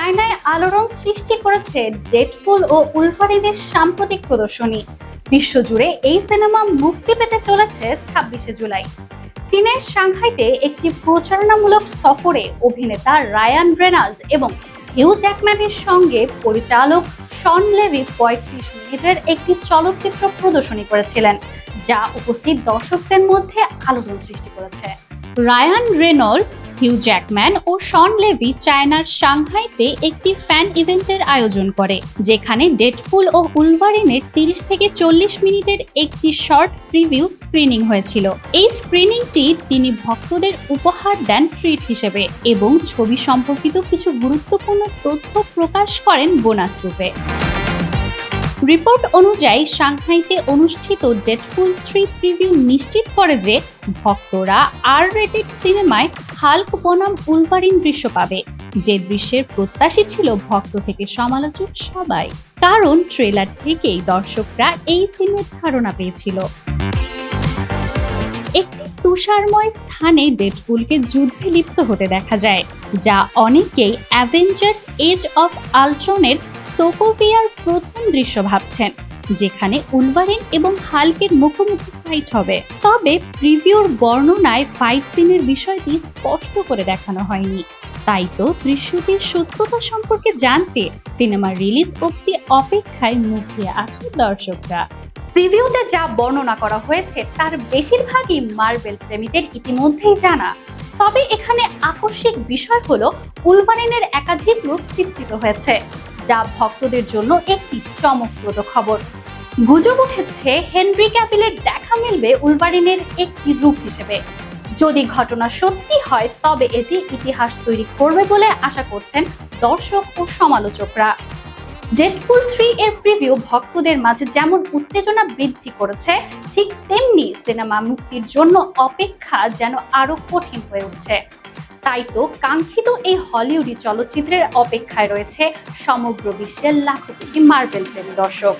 চায়নায় আলোড়ন সৃষ্টি করেছে ডেডপুল ও উলফারিনের সাম্প্রতিক প্রদর্শনী। বিশ্বজুড়ে এই সিনেমা মুক্তি পেতে চলেছে ছাব্বিশে জুলাই। চীনের সাংহাইতে একটি প্রচারণামূলক সফরে অভিনেতা রায়ান রেনাল্ড এবং হিউ জ্যাকম্যানের সঙ্গে পরিচালক শন লেভি পঁয়ত্রিশ মিনিটের একটি চলচ্চিত্র প্রদর্শনী করেছিলেন, যা উপস্থিত দর্শকদের মধ্যে আলোড়ন সৃষ্টি করেছে। রায়ান রেনল্ডস, হিউ জ্যাকম্যান ও শন লেভি চায়নার সাংহাইতে একটি ফ্যান ইভেন্টের আয়োজন করে, যেখানে ডেডপুল ও উলভারিনের তিরিশ থেকে চল্লিশ মিনিটের একটি শর্ট প্রিভিউ স্ক্রিনিং হয়েছিল। এই স্ক্রিনিংটি তিনি ভক্তদের উপহার দেন ট্রিট হিসেবে এবং ছবি সম্পর্কিত কিছু গুরুত্বপূর্ণ তথ্য প্রকাশ করেন বোনাস রূপে। রিপোর্ট অনুযায়ী সাংহাইতে অনুষ্ঠিত ডেটফুল থ্রি প্রিভিউ নিশ্চিত করে যে ভক্তরা আর রেটেড সিনেমায় হাল্ক বনাম উলভারিন দৃশ্য পাবে। যে দৃশ্যের প্রত্যাশী ছিল ভক্ত থেকে সমালোচক সবাই। কারণ ট্রেলার থেকেই দর্শকরা এই সিনের ধারণা পেয়েছিল। তুষারময় স্থানে ডেডপুলকে যুদ্ধে লিপ্ত হতে দেখা যায়, যা অনেকেই অ্যাভেঞ্জার্স এজ অফ আলট্রনের সোকোভিয়ার প্রথম দৃশ্য ভাবছেন, যেখানে উলভারিন এবং হাল্কের মুখোমুখি ফাইট হবে। তবে প্রিভিউর বর্ণনায় ফাইট সিনের বিষয়টি স্পষ্ট করে দেখানো হয়নি। তাই তো দৃশ্যটির সত্যতা সম্পর্কে জানতে সিনেমার রিলিজ অবধি অপেক্ষায় মুখিয়ে আছে দর্শকরা। প্রিভিউতে যা বর্ণনা করা হয়েছে, তার বেশিরভাগই মার্বেল প্রেমীদের ইতিমধ্যেই জানা। তবে এখানে আকস্মিক বিষয় হলো, উলভারিনের একাধিক রূপ চিত্রিত হয়েছে, যা ভক্তদের জন্য একটি চমকপ্রদ খবর। গুজব উঠেছে, হেনরি ক্যাভিলের দেখা মিলবে উলভারিনের একটি রূপ হিসেবে। যদি ঘটনা সত্যি হয়, তবে এটি ইতিহাস তৈরি করবে বলে আশা করছেন দর্শক ও সমালোচকরা। ডেডপুল থ্রি এর প্রিভিউ ভক্তদের মাঝে যেমন উত্তেজনা বৃদ্ধি করেছে, ঠিক তেমনি সিনেমা মুক্তির জন্য অপেক্ষা যেন আরও কঠিন হয়ে উঠছে। তাই তো কাঙ্ক্ষিত এই হলিউডি চলচ্চিত্রের অপেক্ষায় রয়েছে সমগ্র বিশ্বের লাখো কোটি মার্বেল প্রেমী দর্শক।